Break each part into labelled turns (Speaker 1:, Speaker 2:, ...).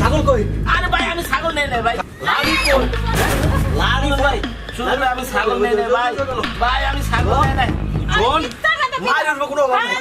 Speaker 1: ছাগল কই?
Speaker 2: আরে ভাই আমি ছাগল নেই নাই ভাই।
Speaker 1: লাড়ি কই?
Speaker 2: লাড়ি ভাই শুনুন আমি ছাগল নেই নাই ভাই। ভাই আমি ছাগল নেই নাই
Speaker 1: শোন মায়ের কোনো অভাব নেই।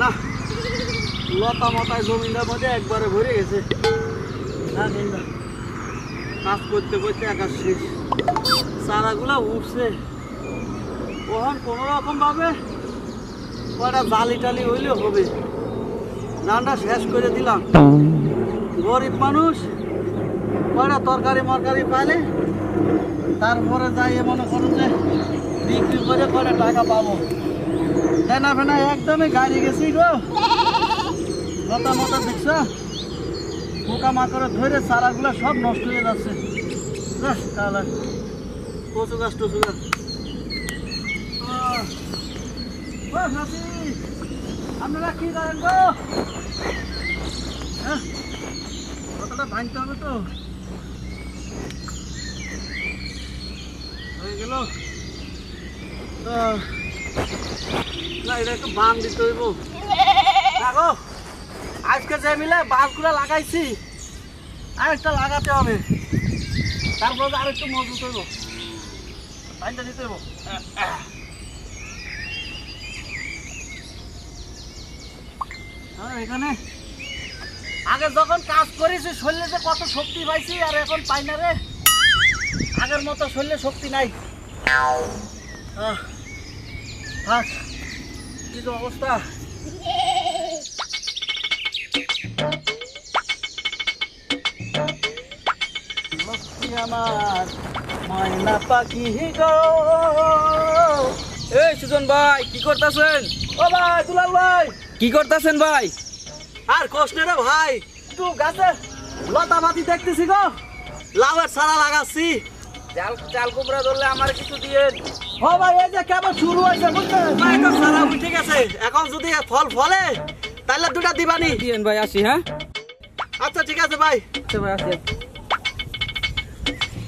Speaker 1: না, লতা মতায় জমিটার মধ্যে একবারে ভরে গেছে। না কাজ করতে করতে একা শেষ। চারাগুলা উঠছে। ওখান কোনো রকম ভাবে কয়টা জালি টালি হইলে হবে। ধানটা শেষ করে দিলাম। গরিব মানুষ কয়টা তরকারি মরকারি পাইলে তারপরে যাই মনে করো যে বিক্রি করে কয়টা টাকা পাবো। ফেনা ফেনা একদমই গাড়ি গেছি গো। লতা মতা দেখছ? পোকা মাকড়ে ধরে চারাগুলো সব নষ্ট হয়ে যাচ্ছে। কচু গাছ টচু গাছ। আপনারা কি করেন গো? হ্যাঁ কতটা ভাঙতে হবে তো। হয়ে গেল। তো আজকে যে মিলে লাগাইছি লাগাতে হবে। তারপর মজবুত হইব। দিতে হইব। এখানে। আগে যখন কাজ করেছি, শরীরে যে কত শক্তি পাইছি, আর এখন পাই না রে। আগের মতো শরীরে শক্তি নাই। থাক। কি অবস্থা? আমার ময়না পাখি গো।
Speaker 3: এই সুজন ভাই কি করতেছেন?
Speaker 1: ও ভাই দুলাল ভাই।
Speaker 3: কি করতেছেন ভাই?
Speaker 1: আর কষ্ট রে ভাই একটু গাছে লতা পাতি দেখতেছি গো। লাউয়ের সারা লাগাচ্ছি।
Speaker 3: চাল চাল কুমড়া ধরলে আমার কিছু দিয়ে
Speaker 1: ও ভাই এই যে কেবল শুরু হয়েছে বুঝছেন সারা উঠে গেছে এখন যদি ফল ফলে তাহলে দুটা দিবানি।
Speaker 3: দিয়েন ভাই আসি হ্যাঁ?
Speaker 1: আচ্ছা ঠিক আছে ভাই।
Speaker 3: আচ্ছা ভাই আসি।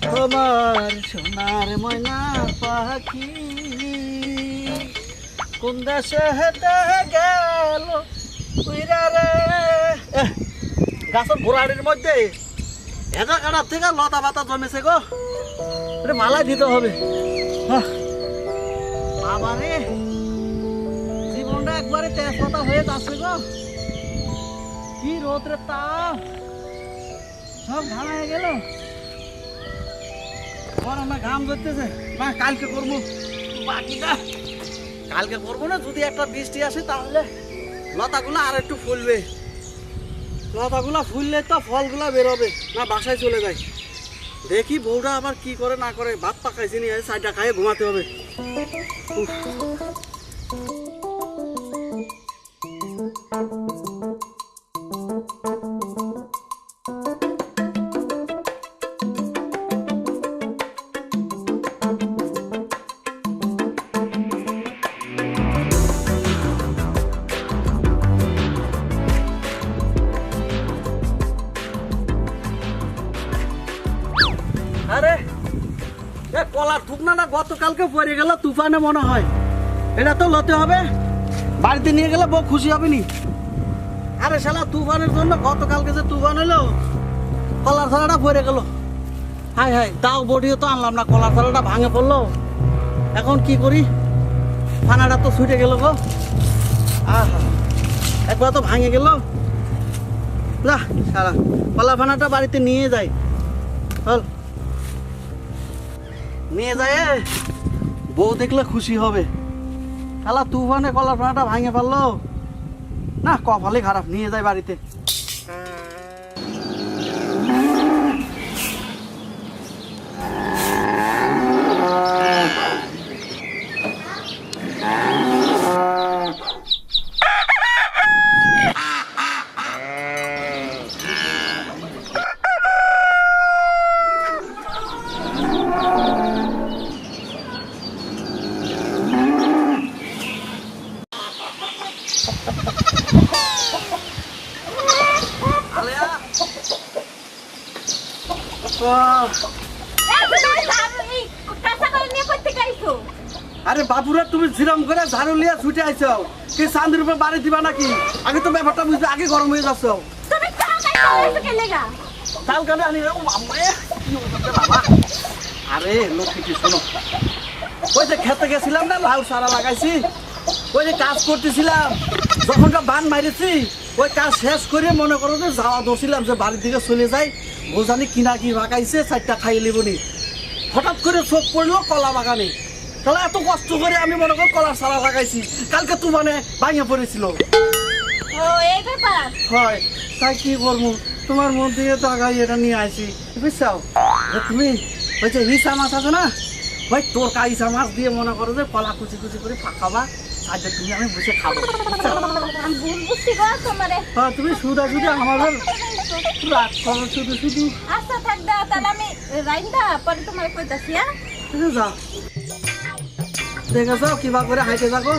Speaker 1: তোমার সোনার ময়না পাখি কোন দেশে হেঁটে গেল? উইরা রে। গাছের ঘোড়াড়ির মধ্যে এটা কাটার থেকে লতা পাতা জমেছে গো। এটা মালাই দিতে হবে। আহ, জীবনটা একবারে তেজপাতা হয়ে গো। কি তাপ সব হয়ে ঘাম ধরতেছে। কালকে করব। কালকে করব না, যদি একটা বৃষ্টি আসে তাহলে লতাগুলো আর একটু ফুলবে। লতাগুলো ফুললে তো ফলগুলো বেরোবে, না বাসায় চলে যায়। দেখি বউটা আবার কি করে না করে ভাত পাকাইছি নিয়ে সাইডটা খাইয়ে ঘুমাতে হবে। 哦。থুকনাটা গতকালকে পড়ে গেল, তুফানে মনে হয়। এটা তো লতে হবে। বাড়িতে নিয়ে গেলে বউ খুশি হবে নি। আরে শালা, তুফানের জন্য গতকালকে যে তুফান হলো, কলার থালাটা ভরে গেল। হাই হাই তাও বডিও তো আনলাম না, কলার থালাটা ভাঙে পড়ল। এখন কি করি? ফানাটা তো ছুটে গেল গো। আহা, একবার তো ভাঙে গেল। যা সারা কলা ফানাটা বাড়িতে নিয়ে যাই। চল। নিয়ে যায় বউ দেখলে খুশি হবে। খেলা তুফানে কলার ভাঙে ফেলল। না কপালে খারাপ, নিয়ে যায় বাড়িতে আলেয়া আহ, আরে বাবুরা তুমি জিরাম করে ঝাড়ু লিয়া ছুটে আইছো। কি চান্দির উপর বাড়ি দিবা নাকি? আগে তো ব্যাপারটা বুঝতে আগে গরম হয়ে যাচ্ছ। কানে আনি ও কি অবস্থা বাবা? আরে লক্ষ্মী শোনো। ওই যে খেতে গেছিলাম না লাউ সারা লাগাইছি। ওই যে কাজ করতেছিলাম যখনটা বান মারিছি ওই কাজ শেষ করে মনে করো যে যাওয়া ধরছিলাম যে বাড়ির দিকে চলে যাই। বোঝানি কিনা কি বাগাইছে চারটা খাই লিবনি হঠাৎ করে চোখ পড়ল কলা বাগানে। তাহলে এত কষ্ট করে আমি মনে করো কলার সারা লাগাইছি। কালকে তো মানে ভাঙে পড়েছিল। হয়। তাই কি করব তোমার মন থেকে টাকাই এটা নিয়ে আসি বুঝছাও? যে তুমি ওই যে হিসা মাছ আছে না? ভাই তোর কাইসা মাছ দিয়ে মনে করো যে কলা কুচি কুচি করে ফাঁকাবা সাইডে তুমি আমি বসে খাব। বুঝছ? হ্যাঁ তুমি শুধু শুধু আমার রাগ করো শুধু শুধু
Speaker 4: আচ্ছা থাক দা তাহলে আমি রাইন্দা পরে তোমার কইতাছি হ্যাঁ?
Speaker 1: যাও। দেখেছ কিবা করে হাইতে থাকো।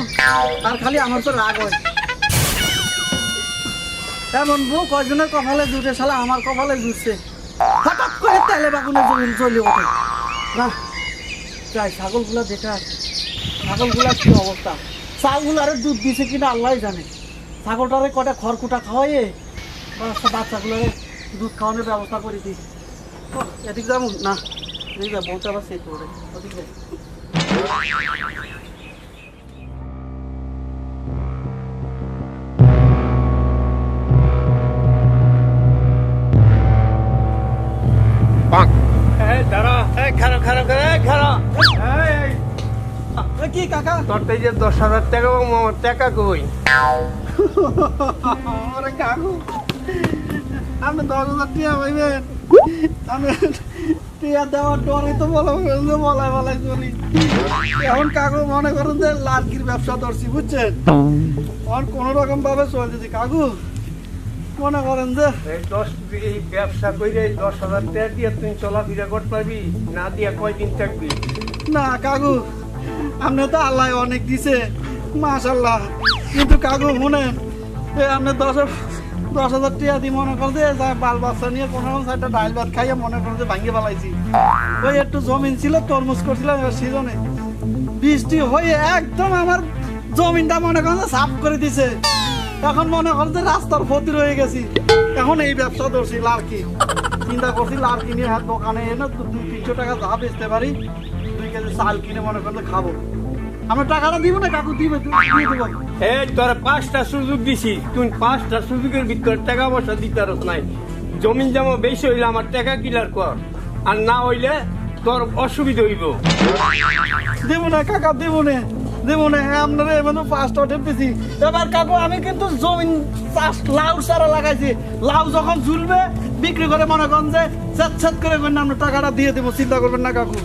Speaker 1: আর খালি আমার তো রাগ হয়। এমন বউ কয়জনের কপালে জুটে শালা আমার কপালে জুটছে হঠাৎ করে তেলে বাগুনে জমি চলে ওঠে না, যাই, ছাগলগুলা দেখা ছাগলগুলার কি অবস্থা ছাগলগুলারে দুধ দিছে কিনা আল্লাহ জানে। ছাগলটারে কটা খড়কুটা খাওয়াইয়ে বাচ্চা বাচ্চাগুলোরে দুধ খাওয়ানোর ব্যবস্থা করে দিই এদিক যাব না। এদিক যাব বউটা আবার সেই করে ওদিক যাই। কি কাকা?
Speaker 5: তোর তো এই যে দশ হাজার টাকা এবং আমার টাকা কই?
Speaker 1: আরে কাকু আপনি দশ হাজার টিয়া পাইবেন। আমি টিয়া দেওয়ার ডরে তো বলা যে বলাই বলাই চলি। এখন কাকু মনে করেন যে লালকির ব্যবসা ধরছি বুঝছেন? এখন কোনো রকম ভাবে চলতেছি কাকু মনে করেন যে
Speaker 5: এই দশ এই ব্যবসা করে এই দশ হাজার টাকা দিয়ে চলাফেরা করতে পারবি? না দিয়া কয়দিন থাকবি?
Speaker 1: না কাকু আপনি তো আল্লাহ অনেক দিছে মাশাল্লাহ কিন্তু কাকু শুনেন এ আপনি দশ দশ হাজার টাকা দিয়ে মনে করেন যে বাল বাচ্চা নিয়ে কোনো রকম একটা ডাল ভাত খাইয়ে মনে করেন যে ভাঙিয়ে ফেলাইছি। ওই একটু জমিন ছিল, তরমুজ করছিলাম সিজনে। বৃষ্টি হয়ে একদম আমার জমিনটা মনে করেন যে সাফ করে দিছে। এখন মনে করেন যে রাস্তার ক্ষতি রয়ে গেছি। এখন এই ব্যবসা ধরছি লার্কি। চিন্তা করছি লার্কি নিয়ে হাত দোকানে এনে দুই তিনশো টাকা যা বেচতে পারি, দুই কেজি চাল কিনে মনে করেন যে খাব। আমি টাকাটা দিব না কাকু দিবে দিয়ে দেবো
Speaker 5: এই তোর পাঁচটা সুযোগ দিছি। তুই পাঁচটা সুযোগের ভিতর টাকা পয়সা দিতে নাই। জমিন জমা বেশি হইলে আমার টাকা কিলার কর। আর না হইলে তোর অসুবিধা হইব।
Speaker 1: দেবো না কাকা দেবো না দেবো না হ্যাঁ আপনারা এমন পাঁচটা ঠেপতেছি এবার কাকু আমি কিন্তু জমিন চাষ লাউ সারা লাগাইছি। লাউ যখন ঝুলবে বিক্রি করে মনে করেন যে চেত করে করেন আমরা টাকাটা দিয়ে দেবো চিন্তা করবেন না কাকু।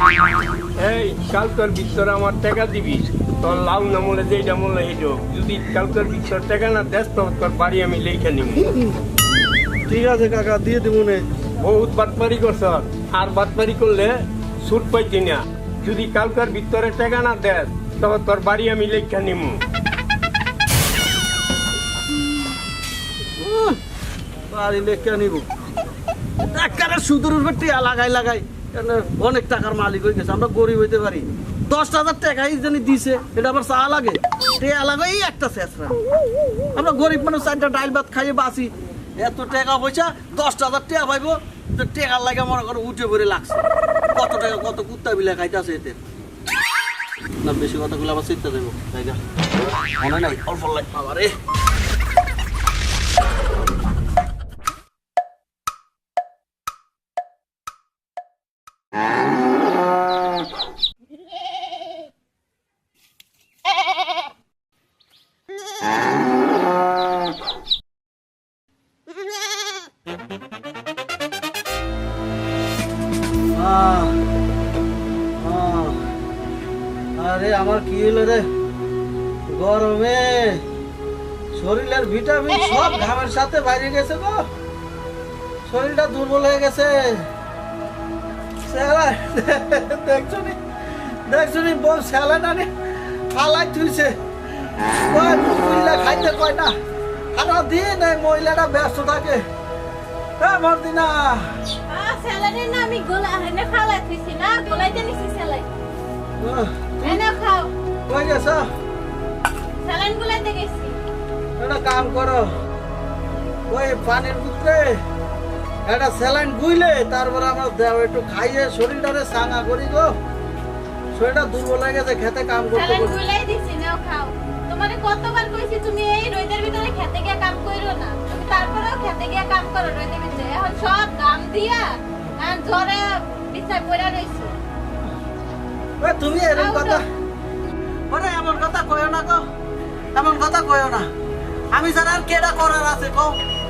Speaker 5: এই কালকের ভিতরে আমার টাকা দিবি তোর লাউ না মলে যেটা মলে এইটো। যদি কালকের ভিতর টাকা না দেস তো তোর বাড়ি আমি লেখা নিব
Speaker 1: ঠিক আছে কাকা দিয়ে দেবো না।
Speaker 5: বহুত বাটপারি করছ আর বাটপারি করলে সুট পাইতি না। যদি কালকের ভিতরে টাকা না দেস তবে তোর বাড়ি আমি লেখা নিব
Speaker 1: বাড়ি লেখা নিব। একেবারে সুদের উপর টিয়া লাগাই লাগাই। অনেক টাকার মালিক হয়ে গেছে আমরা গরিব হইতে পারি। দশ হাজার টাকাই জানি দিছে এটা আবার চা লাগে। টেয়া লাগো এই একটা শেষরা। আমরা গরিব মানুষ চারটা ডাইল ভাত খাইয়ে বাসি এত টাকা পয়সা দশটা হাজার টাকা পাইবো তো টেকার লাগে মনে করো উঠে পড়ে লাগছে। কত টাকা কত কুত্তা বিলে খাইতেছে এতে। না বেশি কথাগুলো আবার চিন্তা দেবো। জায়গা মনে নাই? অল্প লাগ আহ, ঘামের সাথে বাইরে গেছে গো। শরীরটা দুর্বল হয়ে গেছে। দেখছ নি? দেখছ নি? বউ স্যালাড আনে ফালাই ওই মহিলা খাইতে কয় না? সারা দিন এই মহিলাটা ব্যস্ত থাকে। হ্যাঁ মর্দিনা।
Speaker 4: স্যালাডের না আমি গোলা এনে না গোলাইতে নিছি স্যালাড এনে খাও।
Speaker 1: কই গেছ?
Speaker 4: স্যালাড গোলাইতে গেছি।
Speaker 1: একটা কাম করো। ওই পানির ভিতরে একটা স্যালাইন গুইলে তারপর আমরা দেও একটু খাইয়ে শরীরটারে সাঙা করি গো। শরীরটা দুর্বল হয়ে গেছে খেতে কাম করতে।
Speaker 4: গোলাই দিছি নাও খাও। তোমারে কতবার কইছি তুমি এই রোদের ভিতরে খেতে গিয়ে কাম কইরো না। তুমি তারপরেও খেতে গিয়ে কাম করো রোদের ভিতরে। এখন সব গাম দিয়া আর জ্বরে বিছায় পড়া রইছো।
Speaker 1: ওই তুমি এরকম কথা ওরে এমন কথা কইও না গো। এমন কথা কইও না। আমি জানা আর কেডা করার আছে কো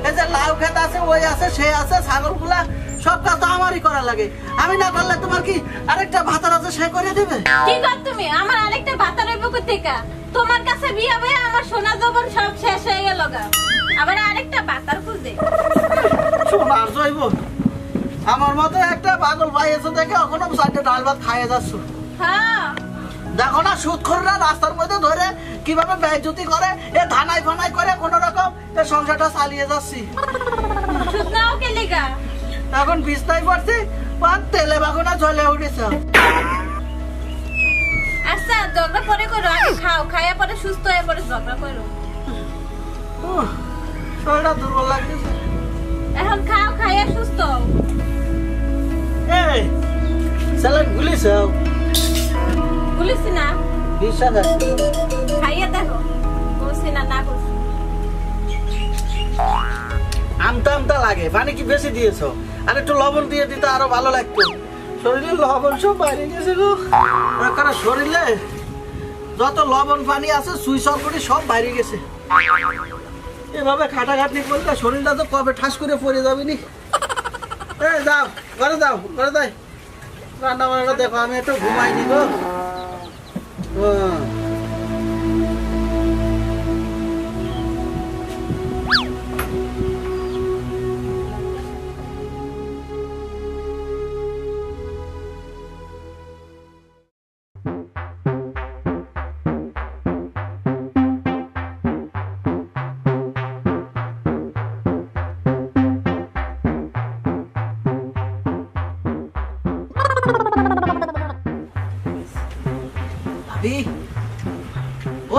Speaker 1: এই যে লাউ খেত আছে ওই আছে সে আছে ছাগলগুলা সব কাজ তো আমারই করা লাগে। আমি না করলে তোমার কি আরেকটা ভাতার আছে সে করে দেবে?
Speaker 4: কি কর তুমি? আমার আরেকটা ভাতা রইব কোথেকা তোমার কাছে বিয়া হয়ে আমার সোনা জবন সব শেষ হয়ে গেল গা। আবার আরেকটা ভাতার খুঁজে।
Speaker 1: সোনার জৈব আমার মতো একটা পাগল ভাই এসে দেখে এখনও চারটে ডাল ভাত খাইয়ে যাচ্ছ।
Speaker 4: হ্যাঁ।
Speaker 1: দেখো না সুদখোররা রাস্তার মধ্যে ধরে কীভাবে ব্যয়জ্যোতি করে এ ধানাই ফানাই করে কোন রকম এ সংসারটা চালিয়ে যাচ্ছি। এখন বিছনায় পড়ছি পান তেলে বাগুনা জ্বলে উঠেছে।
Speaker 4: আচ্ছা ঝগড়া পরে করো আগে খাও খাইয়া পরে সুস্থ হয়ে পরে। ঝগড়া করো
Speaker 1: শরীরটা দুর্বল লাগতেছে।
Speaker 4: এখন খাও খাইয়া সুস্থ।
Speaker 1: এই স্যালাড গুলিস
Speaker 4: বলিস না?
Speaker 1: বিশ্বাস আছে
Speaker 4: খাইয়া দেখো। বলছি না না করছি
Speaker 1: আমতা আমতা লাগে মানে কি বেশি দিয়েছ? আর একটু লবণ দিয়ে দিতে আরও ভালো লাগতো। শরীরে লবণ সব বাইরে গেছে গো। কারণ শরীরে যত লবণ পানি আছে সুই সরবটি সব বাইরে গেছে। এভাবে খাটাখাটনি করলে শরীরটা তো কবে ঠাস করে পড়ে যাবে নি? যাও ঘরে যাও ঘরে যাই। রান্না বান্নাটা দেখো আমি একটু ঘুমাই নি গো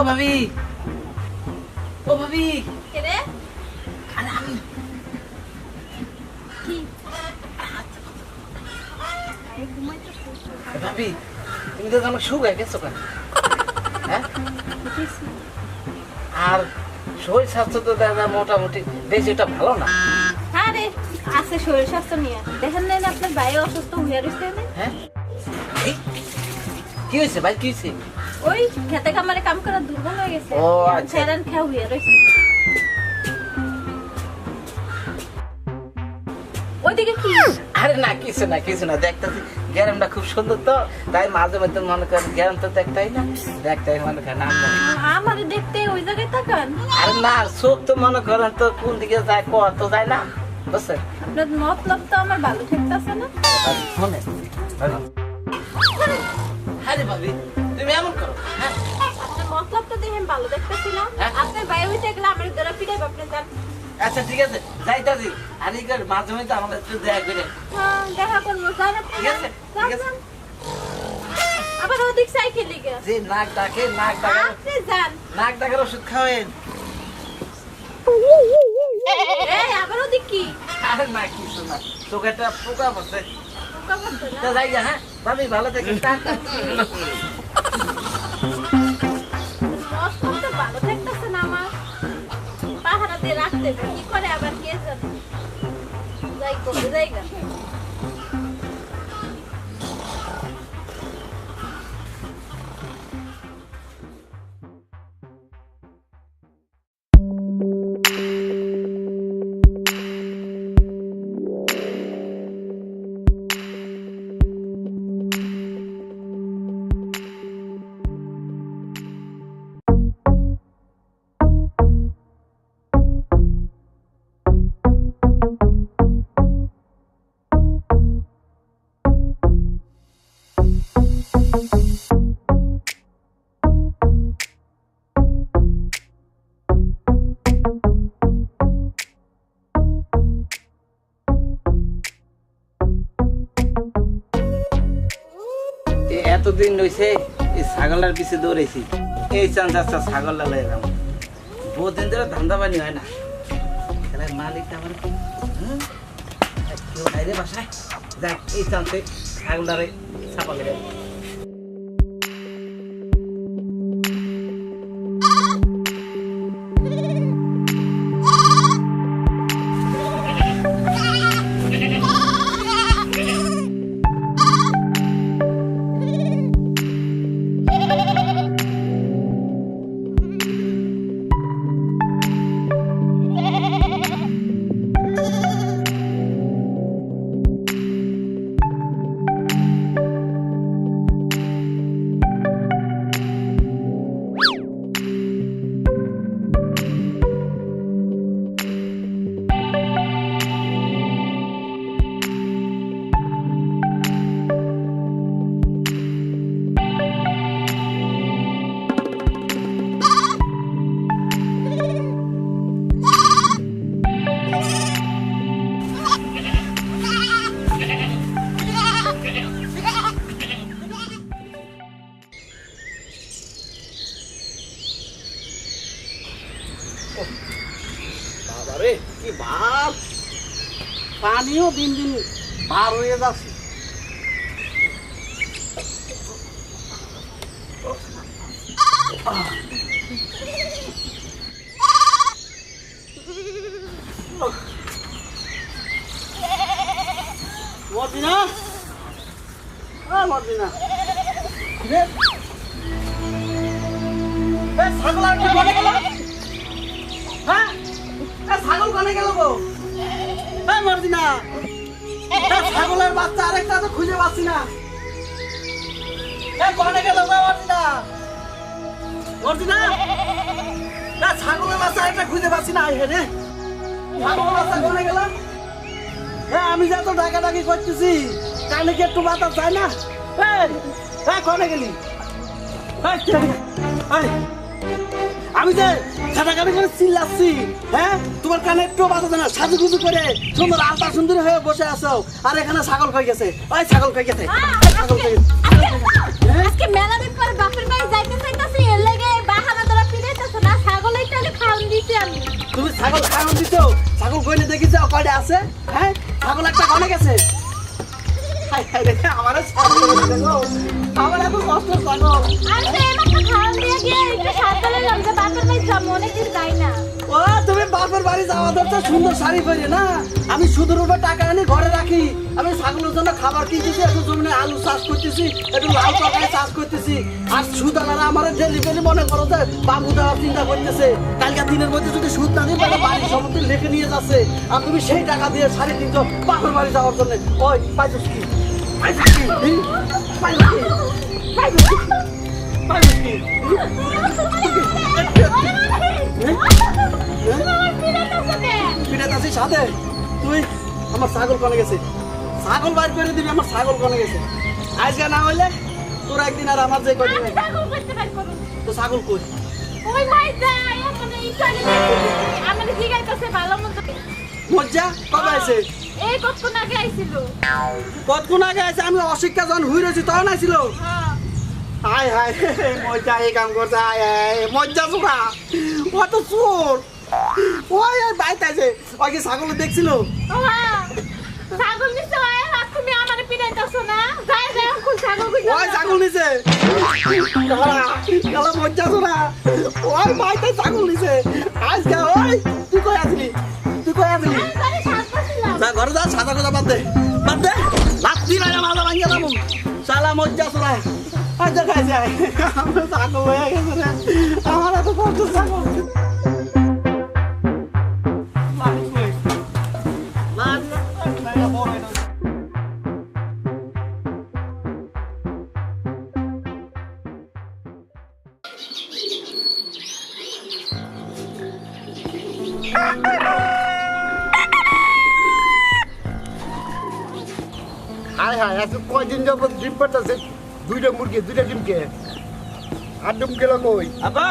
Speaker 1: ভাবি। ও ভাবি।
Speaker 4: রে?
Speaker 1: আরে আমি।
Speaker 4: কি?
Speaker 1: ভাবি তুমি তো আমার শুকায় গেছো কেন? হ্যাঁ? আর শরীর স্বাস্থ্য তো দাদা মোটামুটি বেশি ওটা ভালো না।
Speaker 4: আরে আছে শরীর স্বাস্থ্য নিয়ে। দেখেন না আপনার ভাই অসুস্থ হয়ে রয়েছে
Speaker 1: হ্যাঁ? কি হয়েছে ভাই কি হয়েছে?
Speaker 4: ওই খেতে কামারে কাম করা দুর্বল হয়ে গেছে
Speaker 1: ও, আচ্ছা।
Speaker 4: হয়ে ওইদিকে কি
Speaker 2: আরে না কিছু না কিছু না দেখতেছি গ্যারামটা খুব সুন্দর তো তাই মাঝে মধ্যে মনে করেন গ্যারাম তো দেখতেই না দেখতেই মনে করেন নাম
Speaker 4: দেখতে ওই জায়গায় তাকান
Speaker 2: আরে না চোখ তো মনে করেন তো কোন দিকে যায় কত যায় না বুঝছেন
Speaker 4: আপনার মতলব তো আমার ভালো ঠেকতেছে না
Speaker 2: শোনে আরে ভাবি তুমি এমন করো। হ্যাঁ।
Speaker 4: মতলব তো দেখেন ভালো দেখতেছিলাম।
Speaker 2: হ্যাঁ?
Speaker 4: আপনার ভাই উঠে গেলে আমার দ্বারা পিটাই আপনি যান।
Speaker 2: আচ্ছা ঠিক আছে। যাইতাছি আর এই মাঝে মধ্যে আমাদের একটু দেখা করে।
Speaker 4: হ্যাঁ, দেখা করব। যান
Speaker 2: ঠিক আছে, ঠিক আছে।
Speaker 4: আবার ওদিক সাইকেল লিগে
Speaker 2: যে নাক ডাকে নাক ডাকার
Speaker 4: আপনি যান।
Speaker 2: নাক ডাকার ওষুধ খাওয়েন
Speaker 4: এই আবার ওদিক কি?
Speaker 2: আরে না কিছু না। চোখে একটা পোকা
Speaker 4: না?
Speaker 2: যাই যা হ্যাঁ। ভাবি ভালো থেকে
Speaker 4: রাখতে। কি করে আবার কে যাই করে যাইগা
Speaker 2: এতদিন রয়েছে এই ছাগলটার পিছিয়ে দৌড়েছি এই চান্স আচ্ছা ছাগলটা লাইলাম বহুদিন ধরে ধান্দা পানি হয় না। তাহলে মালিকটা আমার হুম? কেউ বাসায়? যাক, এই চান্সে ছাগলটারে ছাপা লেগে
Speaker 1: মর্জিনা মর্জিনা ছাগল গেল? হ্যাঁ? ছাগল কনে গেল গো। এই মর্জিনা ছাগলের বাচ্চা আরেকটা তো খুঁজে পাচ্ছি না। কনে গেল মর্জিনা ছাগলের বাচ্চা আরেকটা খুঁজে পাচ্ছি না। হে রে। ছাগলের বাচ্চা কনে গেল? হ্যাঁ আমি যা তো ডাকাডাকি করতেছি কানে কি একটু বাতাস যায় না? কনে গেলি? কে রে? এই, আমি যে ছাটাকাটি করে চিল্লাচ্ছি হ্যাঁ তোমার কানে একটু বাধা না? সাজুগুজু করে সুন্দর আলতা সুন্দর হয়ে বসে আছো আর এখানে ছাগল কই গেছে? ওই ছাগল কই গেছে? ছাগল কই গেছে? হ্যাঁ?
Speaker 4: আজকে মেলা দিন পরে বাপের বাড়ি যাইতে চাইতাছি টানে খাওয়ান দিছি আমি।
Speaker 1: তুমি ছাগল দেখিছো কয়টা আছে? হ্যাঁ? ছাগল একটা কনে গেছে। আমারও গো। আমার কষ্ট
Speaker 4: আমি তো এমাত্র খাওয়ান দিয়ে গিয়ে একটু সাত বলেলাম যে বাপের বাড়ি যাব অনেকদিন যাই না।
Speaker 1: ও তুমি বাপের বাড়ি যাওয়া দরকার সুন্দর শাড়ি পরে না? আমি সুদের উপর টাকা এনে ঘরে রাখি। আমি ছাগলের জন্য খাবার কিনতেছি একটু জমিনে আলু চাষ করতেছি একটু লাল তরকারি চাষ করতেছি। আর সুদানারা আমার ডেলিভারি মনে করো যে বাবু দেওয়ার চিন্তা করতেছে। কালকে দিনের মধ্যে যদি সুদ না দিই তাহলে বাড়ির সম্পত্তি লেখে নিয়ে যাচ্ছে। আর তুমি সেই টাকা দিয়ে শাড়ি কিনছো বাপের বাড়ি যাওয়ার জন্য। ওই পাইছিস কি? পাইছিস কি? সাথে? তুই আমার ছাগল কনে গেছে। ছাগল বাইর করে দিবি আমার ছাগল কনে গেছে। আজকে না হইলে তোর একদিন আর আমার যে কদিন তো ছাগল কই?
Speaker 4: ওই মাই যায় মানে ভালো
Speaker 1: মজ্জা? কবে আছে
Speaker 4: এই কতক্ষণ আগে আইছিল?
Speaker 1: কতক্ষণ আগে আছে আমি অশিক্ষা যখন হুই রয়েছি তখন আইছিল।
Speaker 4: হ্যাঁ।
Speaker 1: হায় হায় মজা এই কাম করছে। হায় হায় মজা চোরা। ও তো চোর। ওই ওই বাইতে আছে। ওই কি ছাগল দেখছিল?
Speaker 4: ছাগল নিছে ওই, আর তুমি আমারে পিটাইতাছো না? যাই যাই খুব ছাগল খুঁজে
Speaker 1: ওই ছাগল নিছে। কালা মজা চোরা ওই বাইতে ছাগল নিছে। আজকে ওই তুই কই আসলি? তুই কই যা ঘরে যা সাদা কথা বাদ দে। বাদ দে। লাত্তি মারা মাথা ভাঙিয়ে দেবো সালা মজ্জা চলা আচ্ছা খাই যায় আমরা ছাগল হয়ে গেছে আমার এত ছাগল।
Speaker 6: যাবত ডিম পাঠাচ্ছে দুইটা মুরগি দুইটা ডিমকে আর ডিম গেল কই?
Speaker 2: আব্বা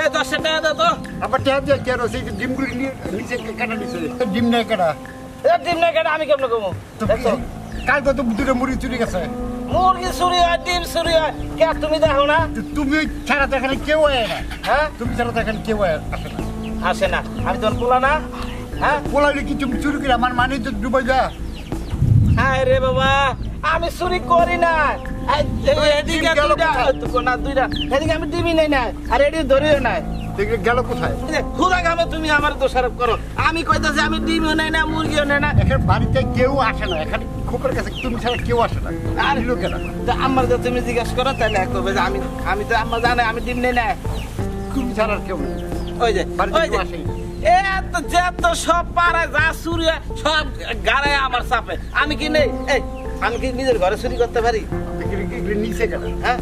Speaker 2: এ দশ টাকা দাও তো।
Speaker 6: আবার টেহা দিয়ে কেন সেই যে ডিমগুলি নিয়ে নিচে কাটা ডিম নেই কাটা।
Speaker 2: এ ডিম না কেন আমি কেমন কমু?
Speaker 6: কাল তো দুটো মুরগি চুরি গেছে।
Speaker 2: মুরগি চুরি হয় ডিম চুরি হয়। কে তুমি দেখো না?
Speaker 6: তুমি ছাড়া তো কেউ আয় না।
Speaker 2: হ্যাঁ?
Speaker 6: তুমি ছাড়া তো কেউ আয় আসে না।
Speaker 2: আসে না। আমি তোমার পোলা না? হ্যাঁ?
Speaker 6: পোলাইলে কি তুমি চুরি করে আমার মানে তো ডুবাই যা।
Speaker 2: হ্যাঁ রে বাবা। আমি চুরি করি না। এদিকে দুইটা না দুইটা। এদিকে আমি ডিমই নেই না আর এদিকে ধরিও নাই।
Speaker 6: গেল কোথায়?
Speaker 2: গামে তুমি আমার দোষারোপ করো। আমি কইতাছি আমি ডিমও নেই না মুরগিও নেই না।
Speaker 6: এখানে বাড়িতে কেউ আসে না। এখানে খোপের কাছে তুমি ছাড়া কেউ আসে না। আর লোক
Speaker 2: আমার তুমি জিজ্ঞাসা করো তাহলে করবে যে আমি আমি তো জানে আমি ডিম নেই না।
Speaker 6: তুমি ছাড়া কেউ নেই।
Speaker 2: ওই যে ওই যে।
Speaker 6: আসেই।
Speaker 2: এত যত সব পাড়ায় যা চুরি সব গাড়ায় আমার চাপে। আমি কি নেই? এই আমি কি নিজের ঘরে চুরি করতে পারি?
Speaker 6: নিচে
Speaker 2: হ্যাঁ?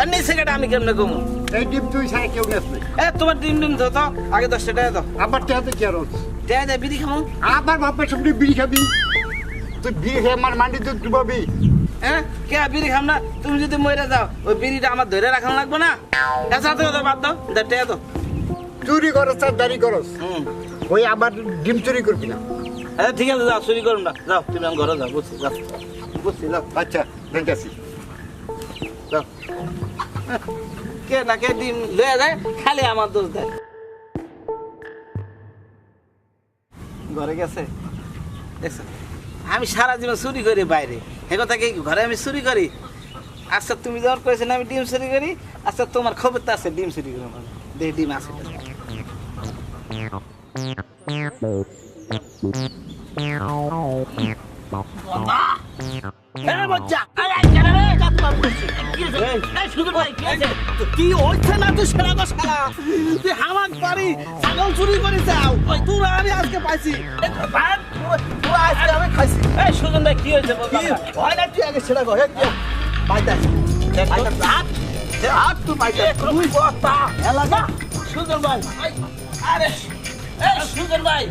Speaker 2: আর নিচে কেটে আমি কেমনে কমু?
Speaker 6: এই ডিম তুই কেউ
Speaker 2: এ তোমার ডিম ডিম তো আগে দশটা টাকা দাও।
Speaker 6: আবার টেহাতে কি আর
Speaker 2: দেয় বিড়ি খামো?
Speaker 6: আমার বাপের সব বিড়ি খাবি? তুই বিড়ি খেয়ে আমার মান্ডি তো ডুবাবি?
Speaker 2: হ্যাঁ কে বিড়ি খাম না? তুমি যদি মরে যাও ওই বিড়িটা আমার ধরে রাখানো লাগবে না? তো বাদ দাও দেড় টাকা দাও।
Speaker 6: চুরি করস আর দাঁড়ি করস।
Speaker 2: হুম।
Speaker 6: ওই আবার ডিম চুরি করবি না।
Speaker 2: ঠিক আছে যাও চুরি করুন না। যাও তুমি ঘরে যাও বুঝছি যাও। যাও
Speaker 6: আচ্ছা দেখেছি
Speaker 2: যাও কে না কে যায় খালি আমার দোষ দেয় ঘরে গেছে আমি সারা জীবন চুরি করি বাইরে এ কথা কি ঘরে আমি চুরি করি আচ্ছা তুমি যখন করেছ না আমি ডিম চুরি করি আচ্ছা তোমার খবর তো আছে ডিম চুরি করি আমার দেখ ডিম আছে
Speaker 1: কি হচ্ছে না তুই সেরা তুই হামাক ছাগল চুরি করে যাও ওই তুই আমি আজকে পাইছি পুরো আজকে আমি খাইছি
Speaker 2: এই সুজন ভাই। কি হয়েছে বল
Speaker 1: হয় না তুই আগে সেরা গো হে বাইতে বাইতে হাত হাত তুই বাইতে তুই কথা এলাকা
Speaker 2: সুজন ভাই। আরে এই সুজন ভাই।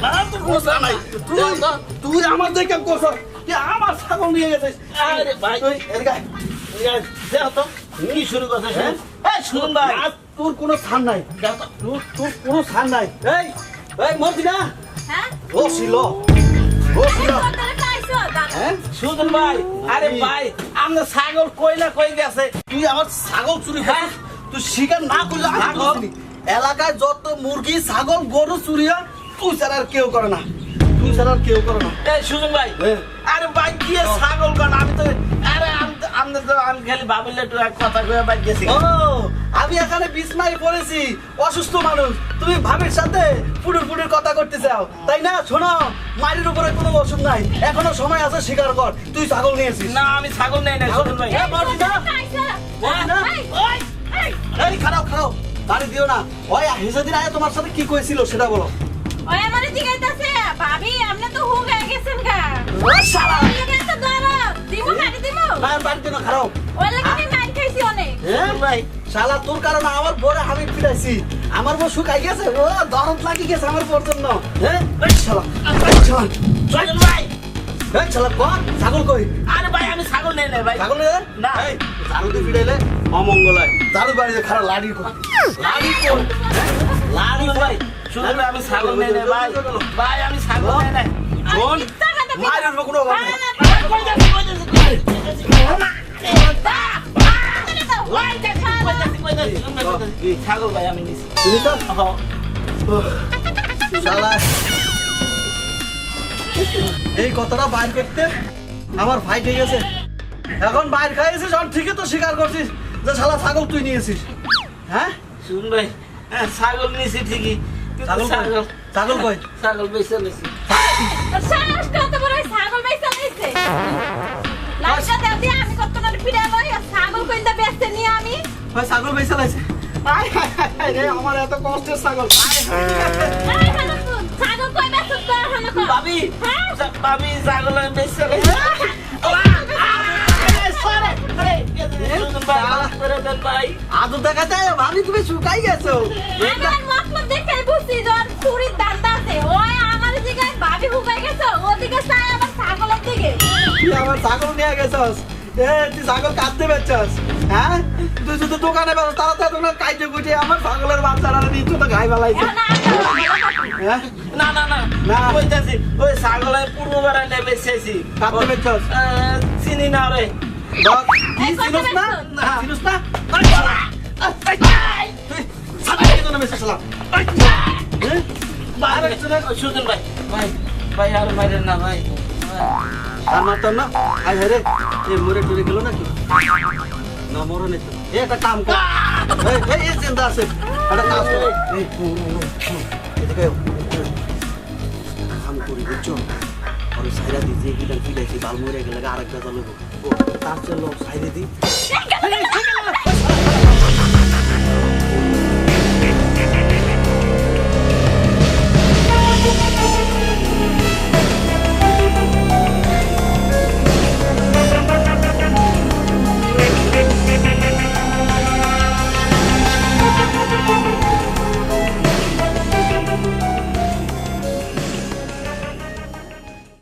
Speaker 1: তুই আমার দেখে কোসা তুই আমার ছাগল নিয়ে গেছিস
Speaker 2: আরে ভাই।
Speaker 1: তুই এদিকে আয়, এদিকে আয়। দেখ তো
Speaker 2: কি শুরু করছিস হ্যাঁ? এই সুজন ভাই।
Speaker 1: আজ তোর কোনো ছাড় নাই। তোর তোর কোনো ছাড় নাই। এই এই মর্জিনা
Speaker 4: হ্যাঁ?
Speaker 1: ও ছিল ও ছিল
Speaker 4: তারে পাইছো দাদা।
Speaker 1: হ্যাঁ?
Speaker 2: সুজন ভাই। আরে ভাই আমরা ছাগল কই না কই গেছে?
Speaker 1: তুই আমার ছাগল চুরি করিস? তুই স্বীকার না করলে? এলাকায় যত মুরগি ছাগল গরু চুরি হয় তুই ছাড়া আর কেউ করে না। ছাড়া আর কেউ করে না।
Speaker 2: এই সুজন ভাই। আরে ভাই কি ছাগল কোন আমি তো আরে আমি তো- আমি খালি ভাবিলে একটু এক কথা কয়ে বাইক গেছি।
Speaker 1: ও আমি এখানে বিছনায় পড়েছি অসুস্থ মানুষ। তুমি ভাবির সাথে পুরুর পুরুর কথা করতে চাও তাই না? শোনো মায়ের উপরে কোনো ওষুধ নাই। এখনও সময় আছে স্বীকার কর। তুই ছাগল নিয়েছিস
Speaker 2: না আমি ছাগল নেই না সুজন ভাই।
Speaker 1: হ্যাঁ,
Speaker 4: পাইছো
Speaker 1: মর্জিনা
Speaker 4: এই
Speaker 1: খারাপ খারাপ গাড়ি দিও না। ওই দিন আগে তোমার সাথে কি কইছিল সেটা বলো।
Speaker 4: ওই আমারে জিগাইতাছে ভাবি আপনি তো হুক হয়ে গেছেন গা।
Speaker 1: ও শালা!
Speaker 4: ওই লাগে তো ধরো দিমু দিমু।
Speaker 1: খারাপ।
Speaker 4: ওই লাগে আমি মার খাইছি অনেক।
Speaker 1: হ্যাঁ? ভাই শালা তোর কারণে আমার বড় আমি ফিরাইছি আমার বউ শুকাই গেছে ও দরদ লাগি গেছে আমার বউর জন্য। হ্যাঁ? এই শালা এই শালা
Speaker 2: ভাই।
Speaker 1: এই শালা ছাগল কই?
Speaker 2: আরে ভাই আমি ছাগল নেই না ভাই।
Speaker 1: ছাগল
Speaker 2: না।
Speaker 1: এই ঝাড়ু দিয়ে ফিরাইলে অমঙ্গল হয়। ঝাড়ু বাড়িতে খারাপ লাড়ি কর। লাড়ি কর। লাড়ি
Speaker 2: সুজন ভাই
Speaker 1: এই কথাটা বাইর করতে আমার ভাই ঠিক আছে এখন বাইর খাইয়েছিস এখন ঠিকই তো স্বীকার করছিস যে শালা ছাগল তুই নিয়েছিস। হ্যাঁ?
Speaker 2: শুন ভাই হ্যাঁ ছাগল নিয়েছি ঠিকই।
Speaker 1: ছাগল কই?
Speaker 2: ছাগল।
Speaker 1: ছাগল কই?
Speaker 2: ছাগল বেঁচে
Speaker 4: তোর সাহস কত বড় ওই ছাগল বাইসা লইছে লাইটা দেও দিয়ে আমি কত না ফিরে লই ছাগল কইন্দা বেচতে নিয়ে আমি?
Speaker 1: ভাই ছাগল বেঁচে লাগছে আয় হায় রে আমার এত কষ্টের ছাগল। আয়
Speaker 4: ছাগল কই কর হানো কর
Speaker 2: ভাবি
Speaker 4: হ্যাঁ?
Speaker 2: ভাবি ছাগল বেঁচে নিয়েছি ভাই।
Speaker 1: আদর দেখাতে ভাবি তুমি শুকাই গেছো।
Speaker 4: আমার মতলব দেখে বুঝছি তোর চুরির দাঁত আছে। ওই আমার দিকে বাবি হুকাই গেছে ওদিকে চাই আমার ছাগলের দিকে।
Speaker 1: তুই আমার ছাগল নিয়ে গেছস। এ তুই ছাগল কাটতে বেচছস হ্যাঁ? তুই শুধু দোকানে বেরো তারা তো তোমার কাইটে কুটে আমার ছাগলের বাচ্চারা দিয়ে তুই তো গায়ে বেলাইছে হ্যাঁ?
Speaker 2: না না না
Speaker 1: না।
Speaker 2: কইতাছি ওই ছাগলের পূর্ব বেড়ায় নেমে এসেছি
Speaker 1: কাটতে বেচছস
Speaker 2: চিনি না রে।
Speaker 1: কি চিনুস না চিনুস না হ্যাঁ? হ্যাঁ একটা কাম কর চিন্তা আছে একটা কাজ কর। কাম করি বুঝছ আর সাইরা দি যে গিলান বাল মরে গেলে আরেকটা চালু তার চলো সাইরে দি
Speaker 4: দেখে